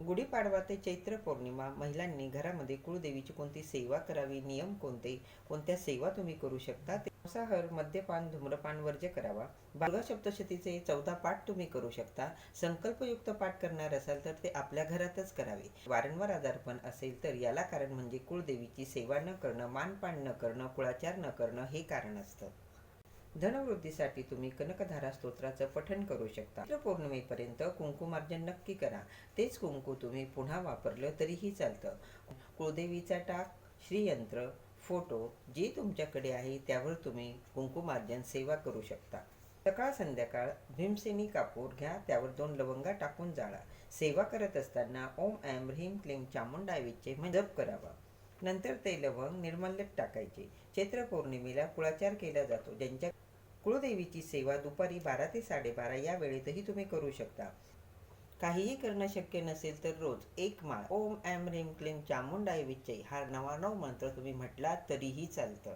गुढीपाडवा ते चैत्र पौर्णिमा महिलांनी घरामध्ये कुळदेवीची कोणती सेवा करावी नियम कोणते कोणत्या सेवा तुम्ही करू शकता? ते मांसाहार मद्यपान धूम्रपान वर्ज करावा. बालगा सप्तशतीचे चौदा पाठ तुम्ही करू शकता. संकल्पयुक्त पाठ करणार असाल तर ते आपल्या घरातच करावे. वारंवार आजारपण असेल तर याला कारण म्हणजे कुळदेवीची सेवा न करणं मानपान न करणं कुळाचार न करणं हे कारण असतं. धनवृद्धीसाठी तुम्ही कनकधारा स्तोत्राचं पठण करू शकता. पौर्णिमेपर्यंत कुंकुमार्जन नक्की करा. तेच कुंकू तुम्ही पुन्हा वापरलं तरीही चालतं. कुळदेवीचा टाक श्रीयंत्र फोटो जे तुमच्याकडे आहे त्यावर तुम्ही कुंकुमार्जन सेवा करू शकता. सकाळ संध्याकाळ भीमसेनी कापूर घ्या त्यावर दोन लवंगा टाकून जाळा. सेवा करत असताना ओम ऐम ह्रीम क्लीम चामुंडावीचे जप करावा. नंतर ते लवंग निर्मल्यात टाकायचे. चैत्र पौर्णिमेला कुळाचार केला जातो. ज्यांच्या कुळदेवीची सेवा दुपारी बारा ते साडेबारा या वेळेतही तुम्ही करू शकता. काहीही करणं शक्य नसेल तर रोज एक माळ. ओम ॲम रेम क्लीम चामुंडाय विच्चय हा नवानव मंत्र तुम्ही म्हटलात तरीही चालतं.